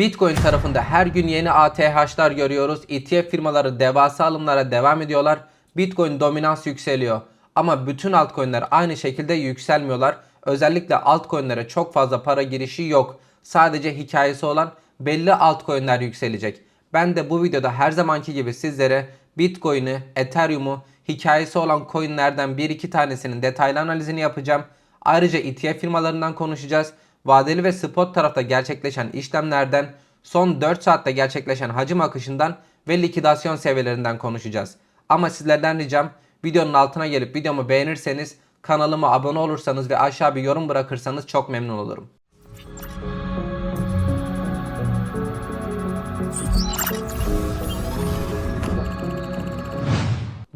Bitcoin tarafında her gün yeni ATH'lar görüyoruz. ETF firmaları devasa alımlara devam ediyorlar. Bitcoin dominans yükseliyor. Ama bütün altcoin'ler aynı şekilde yükselmiyorlar. Özellikle altcoin'lere çok fazla para girişi yok. Sadece hikayesi olan belli altcoin'ler yükselecek. Ben de bu videoda her zamanki gibi sizlere Bitcoin'i, Ethereum'u, hikayesi olan coinlerden bir iki tanesinin detaylı analizini yapacağım. Ayrıca ETF firmalarından konuşacağız. Vadeli ve spot tarafta gerçekleşen işlemlerden, son 4 saatte gerçekleşen hacim akışından ve likidasyon seviyelerinden konuşacağız. Ama sizlerden ricam videonun altına gelip videomu beğenirseniz, kanalıma abone olursanız ve aşağı bir yorum bırakırsanız çok memnun olurum.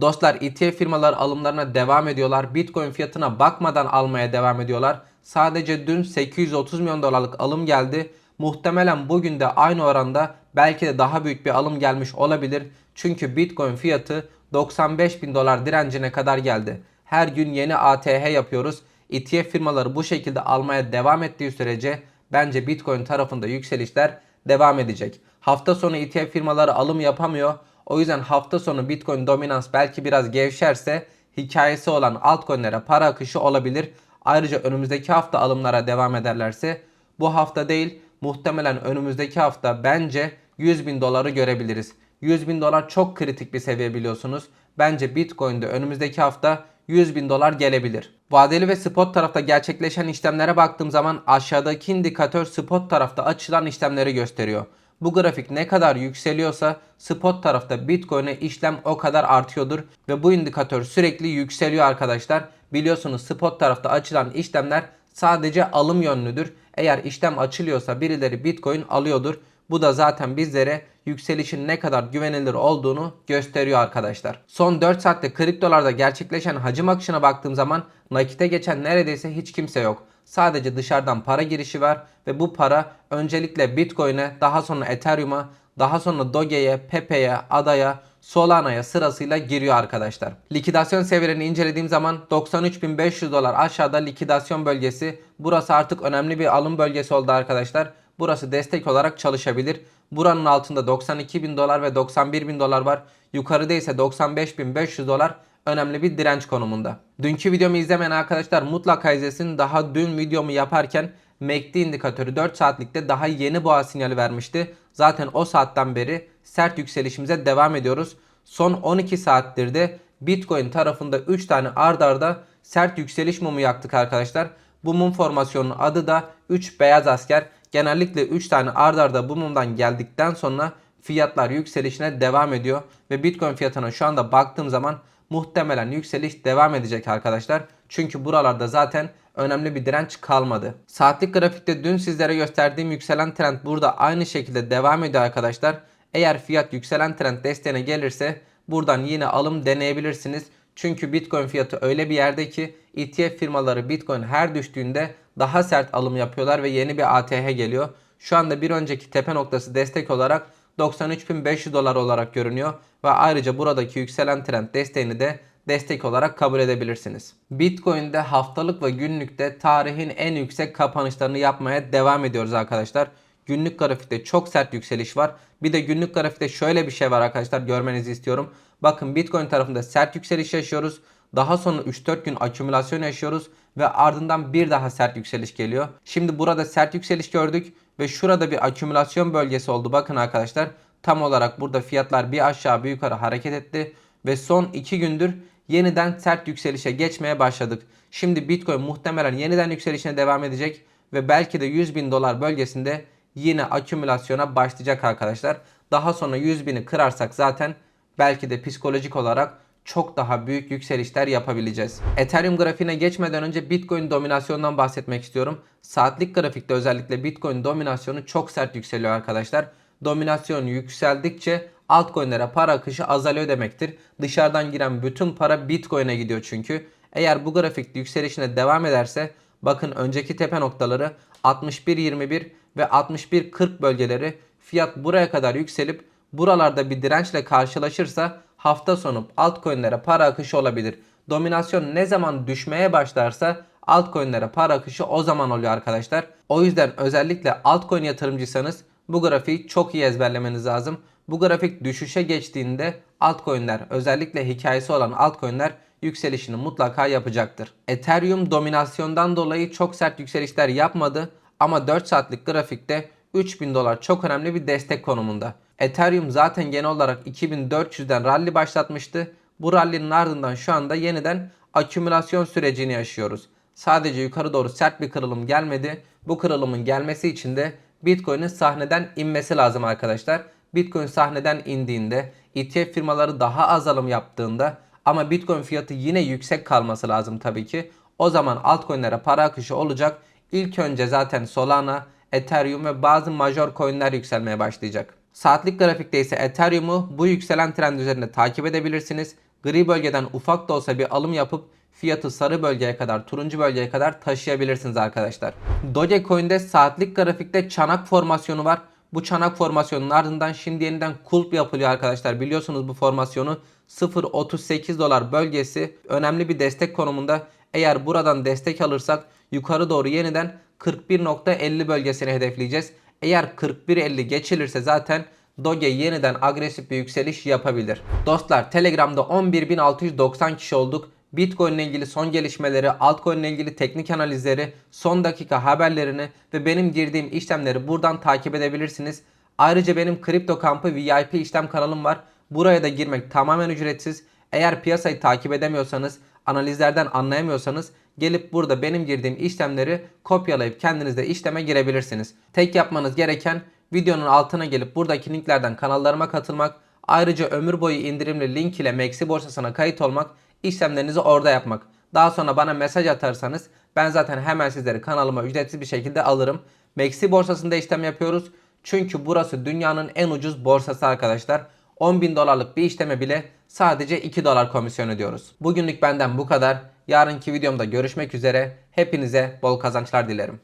Dostlar ETF firmalar alımlarına devam ediyorlar. Bitcoin fiyatına bakmadan almaya devam ediyorlar. Sadece dün 830 milyon dolarlık alım geldi. Muhtemelen bugün de aynı oranda belki de daha büyük bir alım gelmiş olabilir. Çünkü Bitcoin fiyatı 95 bin dolar direncine kadar geldi. Her gün yeni ATH yapıyoruz. ETF firmaları bu şekilde almaya devam ettiği sürece bence Bitcoin tarafında yükselişler devam edecek. Hafta sonu ETF firmaları alım yapamıyor. O yüzden hafta sonu Bitcoin dominans belki biraz gevşerse hikayesi olan altcoin'lere para akışı olabilir. Ayrıca önümüzdeki hafta alımlara devam ederlerse bu hafta değil muhtemelen önümüzdeki hafta bence 100 bin doları görebiliriz. 100 bin dolar çok kritik bir seviye biliyorsunuz. Bence Bitcoin'de önümüzdeki hafta 100 bin dolar gelebilir. Vadeli ve spot tarafta gerçekleşen işlemlere baktığım zaman aşağıdaki indikatör spot tarafta açılan işlemleri gösteriyor. Bu grafik ne kadar yükseliyorsa spot tarafta Bitcoin'e işlem o kadar artıyordur ve bu indikatör sürekli yükseliyor arkadaşlar. Biliyorsunuz spot tarafta açılan işlemler sadece alım yönlüdür. Eğer işlem açılıyorsa birileri Bitcoin alıyordur. Bu da zaten bizlere yükselişin ne kadar güvenilir olduğunu gösteriyor arkadaşlar. Son 4 saatte kriptolarda gerçekleşen hacim akışına baktığım zaman nakite geçen neredeyse hiç kimse yok. Sadece dışarıdan para girişi var ve bu para öncelikle Bitcoin'e, daha sonra Ethereum'a, daha sonra Doge'ye, Pepe'ye, ADA'ya, Solana'ya sırasıyla giriyor arkadaşlar. Likidasyon seviyelerini incelediğim zaman 93.500 dolar aşağıda likidasyon bölgesi. Burası artık önemli bir alım bölgesi oldu arkadaşlar. Burası destek olarak çalışabilir. Buranın altında 92.000 dolar ve 91.000 dolar var. Yukarıda ise 95.500 dolar önemli bir direnç konumunda. Dünkü videomu izlemeyen arkadaşlar mutlaka izlesin. Daha dün videomu yaparken MACD indikatörü 4 saatlikte daha yeni boğa sinyali vermişti. Zaten o saatten beri sert yükselişimize devam ediyoruz. Son 12 saattir de Bitcoin tarafında 3 tane ard arda sert yükseliş mumu yaktık arkadaşlar. Bu mum formasyonunun adı da 3 beyaz asker. Genellikle 3 tane ard arda bu mumdan geldikten sonra fiyatlar yükselişine devam ediyor. Ve Bitcoin fiyatına şu anda baktığım zaman muhtemelen yükseliş devam edecek arkadaşlar. Çünkü buralarda zaten önemli bir direnç kalmadı. Saatlik grafikte dün sizlere gösterdiğim yükselen trend burada aynı şekilde devam ediyor arkadaşlar. Eğer fiyat yükselen trend desteğine gelirse buradan yine alım deneyebilirsiniz. Çünkü Bitcoin fiyatı öyle bir yerde ki ETF firmaları Bitcoin her düştüğünde daha sert alım yapıyorlar ve yeni bir ATH geliyor. Şu anda bir önceki tepe noktası destek olarak 93.500 dolar olarak görünüyor ve ayrıca buradaki yükselen trend desteğini de destek olarak kabul edebilirsiniz. Bitcoin'de haftalık ve günlükte tarihin en yüksek kapanışlarını yapmaya devam ediyoruz arkadaşlar. Günlük grafikte çok sert yükseliş var. Bir de günlük grafikte şöyle bir şey var arkadaşlar görmenizi istiyorum. Bakın Bitcoin tarafında sert yükseliş yaşıyoruz. Daha sonra 3-4 gün akümülasyon yaşıyoruz ve ardından bir daha sert yükseliş geliyor. Şimdi burada sert yükseliş gördük ve şurada bir akümülasyon bölgesi oldu. Bakın arkadaşlar tam olarak burada fiyatlar bir aşağı bir yukarı hareket etti ve son 2 gündür yeniden sert yükselişe geçmeye başladık. Şimdi Bitcoin muhtemelen yeniden yükselişine devam edecek ve belki de 100 bin dolar bölgesinde yine akümülasyona başlayacak arkadaşlar. Daha sonra 100 bini kırarsak zaten belki de psikolojik olarak çok daha büyük yükselişler yapabileceğiz. Ethereum grafiğine geçmeden önce Bitcoin dominasyonundan bahsetmek istiyorum. Saatlik grafikte özellikle Bitcoin dominasyonu çok sert yükseliyor arkadaşlar. Dominasyon yükseldikçe altcoin'lere para akışı azalıyor demektir. Dışarıdan giren bütün para Bitcoin'e gidiyor çünkü. Eğer bu grafik yükselişine devam ederse bakın önceki tepe noktaları 61.21 ve 61.40 bölgeleri fiyat buraya kadar yükselip buralarda bir dirençle karşılaşırsa hafta sonu altcoin'lere para akışı olabilir. Dominasyon ne zaman düşmeye başlarsa altcoin'lere para akışı o zaman oluyor arkadaşlar. O yüzden özellikle altcoin yatırımcıysanız Bu grafiği çok iyi ezberlemeniz lazım. Bu grafik düşüşe geçtiğinde altcoin'ler özellikle hikayesi olan altcoin'ler yükselişini mutlaka yapacaktır. Ethereum dominasyondan dolayı çok sert yükselişler yapmadı ama 4 saatlik grafikte 3000 dolar çok önemli bir destek konumunda. Ethereum zaten genel olarak 2400'den rally başlatmıştı. Bu rally'nin ardından şu anda yeniden akümülasyon sürecini yaşıyoruz. Sadece yukarı doğru sert bir kırılım gelmedi. Bu kırılımın gelmesi için de Bitcoin'in sahneden inmesi lazım arkadaşlar. Bitcoin sahneden indiğinde, ETF firmaları daha az alım yaptığında ama Bitcoin fiyatı yine yüksek kalması lazım tabii ki. O zaman altcoin'lere para akışı olacak. İlk önce zaten Solana, Ethereum ve bazı major coin'ler yükselmeye başlayacak. Saatlik grafikte ise Ethereum'u bu yükselen trend üzerinde takip edebilirsiniz. Gri bölgeden ufak da olsa bir alım yapıp fiyatı sarı bölgeye kadar, turuncu bölgeye kadar taşıyabilirsiniz arkadaşlar. Dogecoin'de saatlik grafikte çanak formasyonu var. Bu çanak formasyonun ardından şimdi yeniden kulp yapılıyor arkadaşlar. Biliyorsunuz bu formasyonu 0.38 dolar bölgesi önemli bir destek konumunda. Eğer buradan destek alırsak yukarı doğru yeniden 41.50 bölgesini hedefleyeceğiz. Eğer 41.50 geçilirse zaten Doge yeniden agresif bir yükseliş yapabilir. Dostlar Telegram'da 11.690 kişi olduk. Bitcoin ile ilgili son gelişmeleri, altcoin ile ilgili teknik analizleri, son dakika haberlerini ve benim girdiğim işlemleri buradan takip edebilirsiniz. Ayrıca benim kripto kampı VIP işlem kanalım var. Buraya da girmek tamamen ücretsiz. Eğer piyasayı takip edemiyorsanız, analizlerden anlayamıyorsanız gelip burada benim girdiğim işlemleri kopyalayıp kendiniz de işleme girebilirsiniz. Tek yapmanız gereken videonun altına gelip buradaki linklerden kanallarıma katılmak, ayrıca ömür boyu indirimli link ile Maxi borsasına kayıt olmak, işlemlerinizi orada yapmak. Daha sonra bana mesaj atarsanız ben zaten hemen sizleri kanalıma ücretsiz bir şekilde alırım. Maxi borsasında işlem yapıyoruz. Çünkü burası dünyanın en ucuz borsası arkadaşlar. 10 bin dolarlık bir işleme bile sadece 2 dolar komisyon ödüyoruz. Bugünlük benden bu kadar. Yarınki videomda görüşmek üzere. Hepinize bol kazançlar dilerim.